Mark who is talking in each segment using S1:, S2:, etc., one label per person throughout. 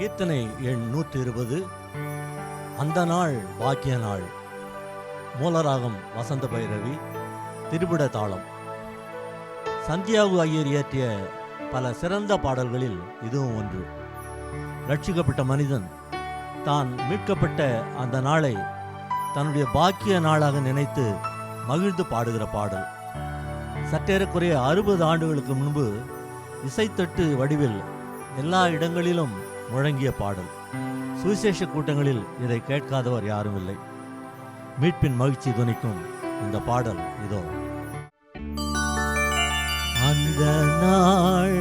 S1: கீர்த்தனை எண் நூற்றி இருபது அந்த நாள் பாக்கிய நாள். மூலராகம் வசந்த பைரவி திருபிட தாளம். சந்தியாகு ஐயர் இயற்றிய பல சிறந்த பாடல்களில் இதுவும் ஒன்று. ரட்சிக்கப்பட்ட மனிதன் தான் மீட்கப்பட்ட அந்த நாளை தன்னுடைய பாக்கிய நாளாக நினைத்து மகிழ்ந்து பாடுகிற பாடல். சற்றேறக்குறைய அறுபது ஆண்டுகளுக்கு முன்பு இசைத்தட்டு வடிவில் எல்லா இடங்களிலும் முழங்கிய பாடல். சுவிசேஷ கூட்டங்களில் இதை கேட்காதவர் யாரும் இல்லை. மீட்பின் மகிழ்ச்சி துணிக்கும் இந்த பாடல் இதோ. அந்த நாள்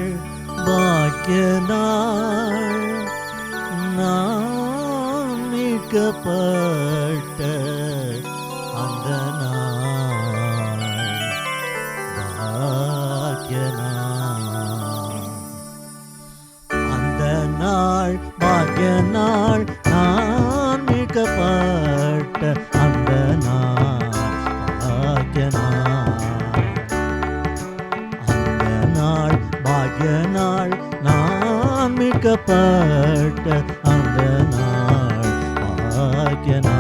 S1: பாக்கிய நாள் நான் மீட்கப்பட்ட நாள் நான் மீட்கப்பட்ட அந்த நாள் பாக்கிய நாள்.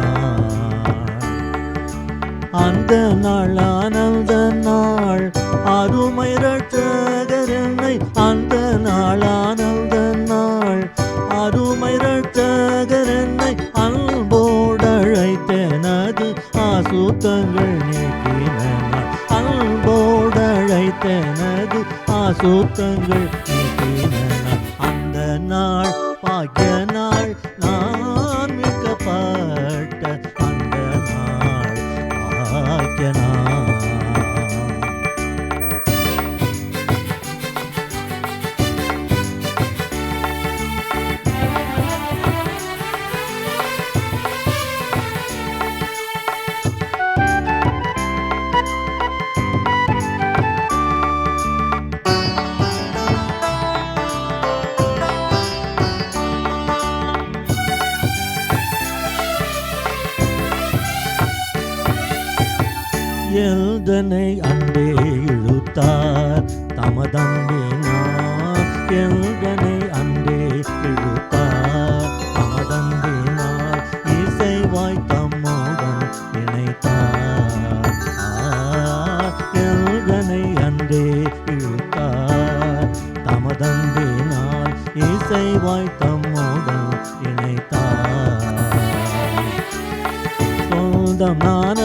S1: அந்த நாள் ஆனந்த நாள் அருமை ரட்சகர் என்னை. அந்த நாள் ஆனந்த நாள் அருமை ரட்சகர் என்னை. அன்போடழைத்தனது ஆசூத்தங்கள் நீக்க சூத்தங்கள் அந்த நாள் பாக்கிய நாள் நான் மிக்கப்பட்ட அந்த நாள். பாக்கிய நாள் தமதம்பினார் எல்தனை அண்டே இழுத்தார் தமதம்பினார் இசைவாய் தம்முடன் இணைத்தார் எல்தனை அண்டே இழுத்தார் தமதம்பினார் இசைவாய் தம்முடன் இணைத்தார் சொந்தமானவருக்கு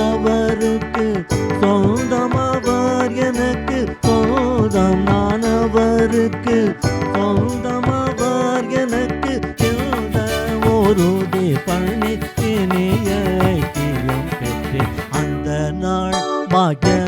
S1: நாள்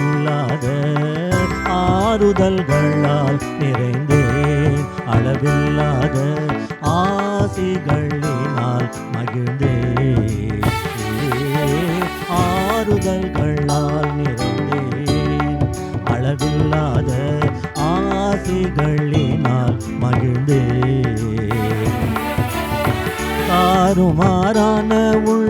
S1: அளவில்லாத ஆறுதல்களால் நிறைந்தேன். அளவில்லாத ஆசிகளினால் மகிழ்ந்தே ஆறுதல்களால் நிறைந்தேன். அளவில்லாத ஆசிகளினால் மகிழ்ந்தே தாறுமாறான உள்ள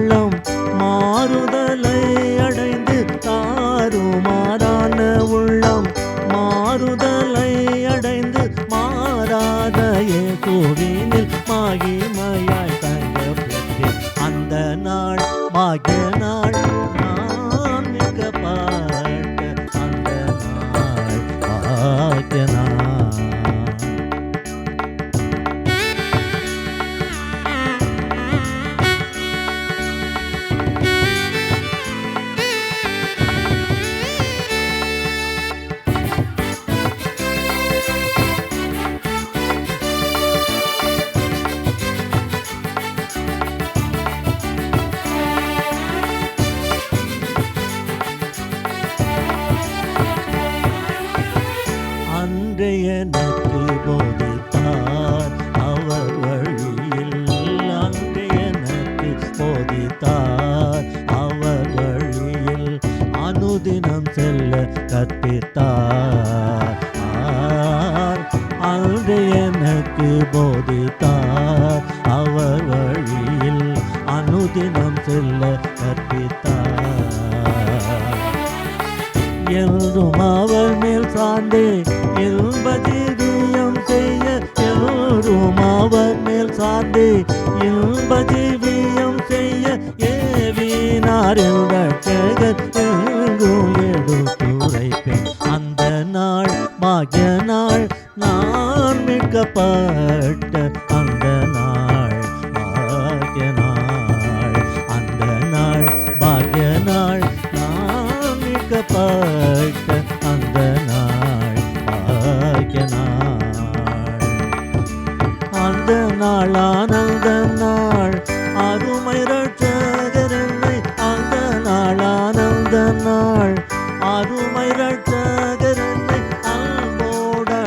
S1: நாள் என்றே எனக்கு போதித்தார். அவர் வழியில் அன்றே எனக்கு போதித்தார். அவர் வழியில் அனுதினம் செல்ல கற்பித்தார். அன்றே எனக்கு போதி என்றும் அவர் மேல் சார்ந்தே இன்பஜீவியம் செய்ய என்றும் அவர் மேல் சார்ந்தே இன்பஜீவியம் செய்ய ஏவினார் என்று அந்த நாள் ஆனந்த நாள். அருமை ரட்சகரனை என்னை அந்த நாள் ஆனந்த நாள். அருமை ரட்சகர் என்னை அன்போடு